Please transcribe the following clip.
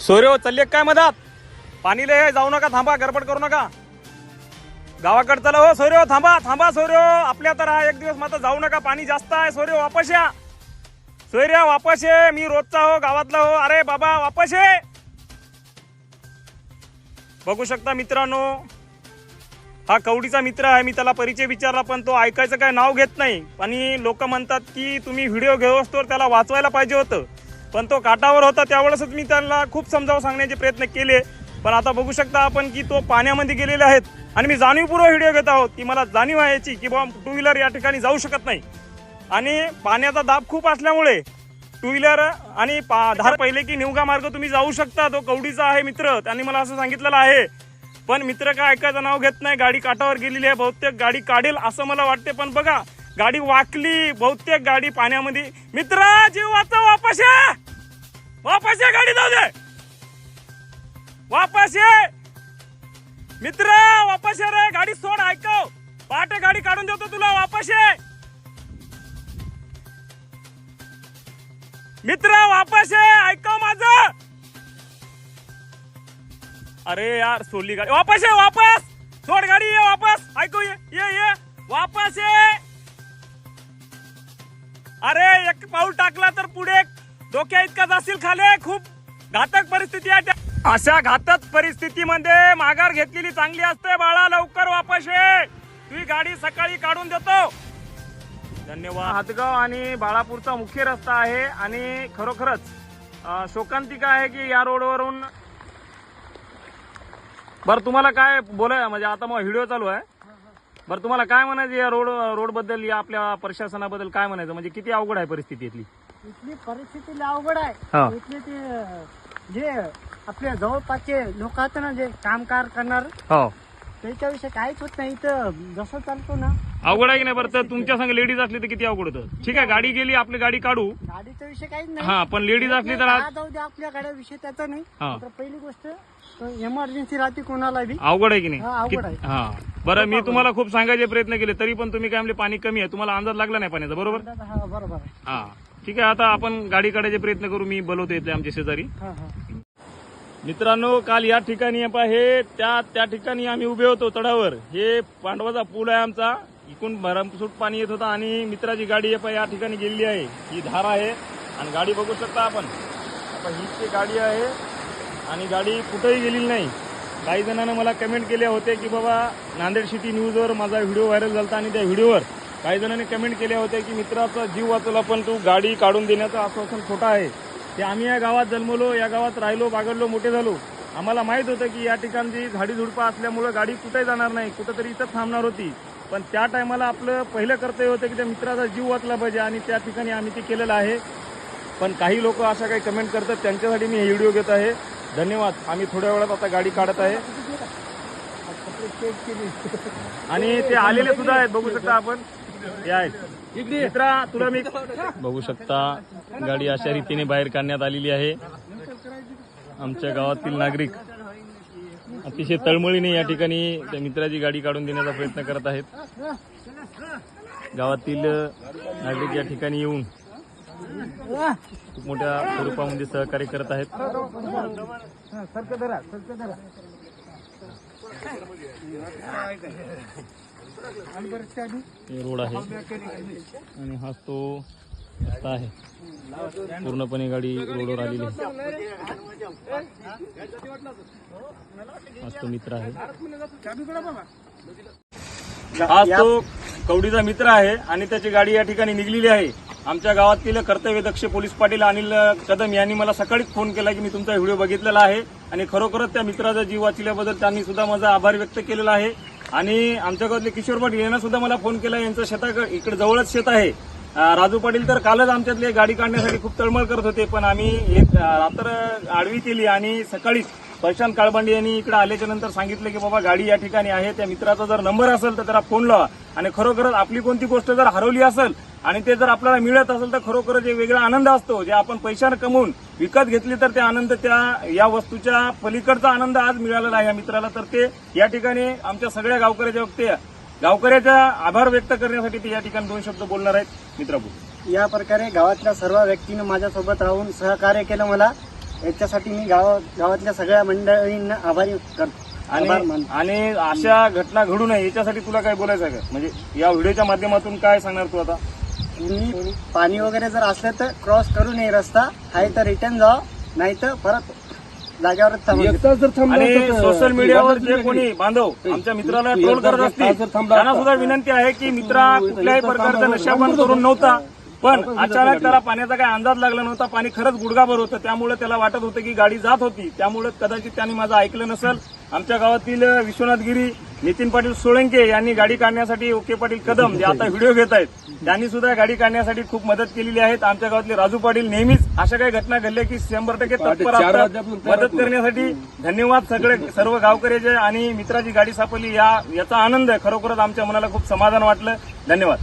सोयरे हो, चालले काय मधात पाणी लय जाऊ नका थांबा गडबड करू नका. गावाकडे चला हो सोयरे हो, थांबा थांबा सोयरे हो. आपल्या तर हा एक दिवस मात्र जाऊ नका पाणी जास्त आहे सोयरे वापस या. सोयरे वापस ये. मी रोजचा हो गावातला हो. अरे बाबा वापस ये. बघू शकता मित्रांनो हा कवडीचा मित्र आहे मी त्याला परिचय विचारला पण तो ऐकायचं काय नाव घेत नाही. आणि लोक म्हणतात की तुम्ही व्हिडिओ घेऊ तर त्याला वाचवायला पाहिजे होतं. पण तो काटावर होता त्यावेळेसच मी त्याला खूप समजावून सांगण्याचे प्रयत्न केले. पण आता बघू शकता आपण की तो पाण्यामध्ये गेलेले आहेत. आणि मी जाणीवपूर्वक व्हिडिओ घेत आहोत की मला जाणीव आहे याची की बाबा टू व्हीलर या ठिकाणी जाऊ शकत नाही. आणि पाण्याचा दाब खूप असल्यामुळे टू व्हीलर आणि पा- धार पहिले की निवगा मार्ग तुम्ही जाऊ शकता. तो कवडीचा आहे मित्र त्यांनी मला असं सांगितलेलं आहे. पण मित्र काय ऐकायचं नाव घेत नाही. गाडी काठावर गेलेली आहे. बहुतेक गाडी काढेल असं मला वाटते. पण बघा गाडी वाकली. बहुतेक गाडी पाण्यामध्ये. मित्र जीव वाचा वापस ये. वापस ये गाडी जाऊ दे. वापस ये. मित्र वापस ये रे. गाडी सोड ऐकव. पहाटे गाडी काढून देतो तुला. वापस ये. मित्र वापस ये. ऐकव माझं. अरे यार सोडली गाडी वापस ये वापस! सोड गाडी ये वापस! ऐकू ये ये ये! वापस ये! अरे एक पाऊल टाकला तर पुढे डोक्या इतका जाशील खाले खूप घातक परिस्थिती आहे त्या- अशा घातक परिस्थितीमध्ये माघार घेतलेली चांगली असते बाळा लवकर वापस ये! तुझी गाडी सकाळी काढून देतो. धन्यवाद. हातगाव आणि बाळापूरचा मुख्य रस्ता आहे आणि खरोखरच शोकांतिका आहे की या रोडवरून बरं तुम्हाला काय बोलाय म्हणजे आता मग व्हिडिओ चालू आहे. बरं तुम्हाला काय म्हणायचं या रोड रोडबद्दल या आपल्या प्रशासनाबद्दल काय म्हणायचं? म्हणजे किती अवघड आहे परिस्थिती इथली? इथली परिस्थिती अवघड हा. आहे इथले ते जे आपल्या जवळपासचे लोक आहेत ना जे कामकार करणार हो. त्याच्याविषयी काहीच होत नाही. इथं जसं चालतो ना अवघड आहे की नाही बरं? तर तुमच्या संग लेडीज असली तर किती अवघड होतं? ठीक आहे गाडी गेली आपली गाडी काढू. गाडीचा विषय काहीच नाही. हा पण लेडीज असली तर जाऊ दे आपल्या गाड्या विषय त्याचा नाही. हा. तर पहिली गोष्ट इमर्जन्सी राहते कोणाला बी. अवघड आहे की हा, अवघड नाही आहे. हा. बरं मी तुम्हाला खूप सांगायचे प्रयत्न केले तरी पण तुम्ही काय म्हणले पाणी कमी आहे. तुम्हाला अंदाज लागला नाही पाण्याचा बरोबर? हा बरोबर आहे. हा. ठीक आहे आता आपण गाडी काढायचे प्रयत्न करू. मी बोलवतो इथले आमचे शेजारी. हा हा. मित्रांनो काल या ठिकाणी आपण हे त्या त्या ठिकाणी आम्ही उभे होतो चढावर हे पांडवाचा पूल आहे आमचा. इकून भरमसूट पाणी येत होता आणि मित्राची गाडी आहे या ठिकाणी गेलेली आहे. ही धार आहे आणि गाडी बघू शकता आपण. आता ही गाडी आहे आणि गाडी कुठेही गेलेली नाही. काही जणांना मला कमेंट केले होते की बाबा नांदेड सिटी न्यूजवर माझा व्हिडिओ व्हायरल झाला आणि त्या व्हिडिओवर काही जणांनी कमेंट केल्या होत्या की मित्राचा जीव वाचवला पण तू गाडी काढून देण्याचं आश्वासन खोटं आहे. ते आम्ही या गावात जन्मलो या गावात राहिलो बागडलो मोठे झालो. आम्हाला माहीत होतं की या ठिकाणची झाडी झुडपं असल्यामुळं गाडी कुठे जाणार नाही कुठंतरी इथं थांबणार होती. पण त्या टायमाला आपलं पहिलं कर्तव्य होतं की त्या मित्राचा जीव वाचला पाहिजे आणि त्या ठिकाणी आम्ही ते केलेलं आहे. पण काही लोक अशा काही कमेंट करतात त्यांच्यासाठी मी हे व्हिडिओ घेत आहे. धन्यवाद. आम्ही थोड्या वेळात आता गाडी काढत आहे. आणि ते आलेले सुद्धा आहेत बघू शकता आपण. हे आहेत. मित्रा तुला मी बघू शकता गाडी अशा रीतीने बाहेर काढण्यात आलेली आहे. आमच्या गावातील नागरिक अतिशय तळमळीने या ठिकाणी त्या मित्राची गाडी काढून देण्याचा प्रयत्न करत आहेत. गावातील नागरिक या ठिकाणी येऊन खूप मोठ्या स्वरूपामध्ये सहकार्य करत आहेत. रोड आहे आणि हा तो रस्ता आहे. पूर्णपणे गाडी रोडवर आलेली आहे. मित्र आहे. हा तो कवडीचा मित्र आहे आणि त्याची गाडी या ठिकाणी निघलेली आहे. आमच्या गावातील कर्तव्यदक्ष पोलीस पाटील अनिल कदम यांनी मला सकाळीच फोन केला की मी तुमचा व्हिडिओ बघितलेला आहे आणि खरोखरच त्या मित्राचा जीव वाचल्याबद्दल त्यांनी सुद्धा माझा आभार व्यक्त केलेला आहे. आणि आमच्या गावातले किशोर पाटील यांना सुद्धा मला फोन केला. यांचं शेता इकडे जवळच शेत आहे. राजू पाटील तर कालच आमच्यातले गाडी काढण्यासाठी खूप तळमळ करत होते पण आम्ही एक रात्र आडवी केली आणि सकाळीच प्रशांत काळबांडे यांनी इकडे आल्याच्यानंतर सांगितलं की बाबा गाडी या ठिकाणी आहे त्या मित्राचा जर नंबर असेल तर त्याला फोन लावा. आणि खरोखरच आपली कोणती गोष्ट जर हरवली असेल आणि ते जर आपल्याला मिळत असेल तर खरोखरच एक वेगळा आनंद असतो जे आपण पैशानं कमवून विकत घेतली तर ते आनंद त्या या वस्तूच्या पलीकडचा आनंद आज मिळालेला आहे या मित्राला. तर ते या ठिकाणी आमच्या सगळ्या गावकऱ्याच्या वक्ते गावकऱ्याचा आभार व्यक्त करण्यासाठी ते या ठिकाणी दोन शब्द बोलणार आहेत. मित्राबू या प्रकारे गावातल्या सर्व व्यक्तीनं माझ्यासोबत राहून सहकार्य केलं मला. याच्यासाठी मी गाव गावातल्या सगळ्या मंडळींना आभारी करतो. आणि आणि अशा घटना घडू नये याच्यासाठी तुला काय बोलायचं आहे का? म्हणजे या व्हिडिओच्या माध्यमातून काय सांगणार तू आता? तुम्ही पाणी वगैरे जर असलं तर क्रॉस करू नये रस्ता. आहे तर रिटर्न जावा नाही तर परत जागेवरच थांबा एकटा जर थांबला आणि तर- सोशल मीडियावर जे नाही कोणी बांधव आमच्या मित्राला ट्रोल करत असतील त्यांना. सुद्धा विनंती आहे की मित्रा कुठल्याही प्रकारचा थांबा. नशा पण थांबा. करून नव्हता पण. अचानक त्याला पाण्याचा काही अंदाज लागला नव्हता पाणी खरंच गुडगाभर होतं त्यामुळे त्याला वाटत होतं की गाडी जात होती त्यामुळे कदाचित त्यांनी माझं ऐकलं नसेल आमच्या गावातील विश्वनाथ गिरी नितीन पाटील सोळंके यांनी गाडी काढण्यासाठी ओके पाटील कदम जे आता व्हिडिओ घेत आहेत त्यांनी सुद्धा गाडी काढण्यासाठी खूप मदत केलेली आहे. आमच्या गावातले राजू पाटील नेहमीच अशा काही घटना घडल्या की शंभर टक्के तत्पर मदत. करण्यासाठी धन्यवाद सगळे सर्व गावकऱ्याचे आणि मित्राची गाडी सापडली या याचा आनंद खरोखरच आमच्या मनाला खूप समाधान वाटलं. धन्यवाद.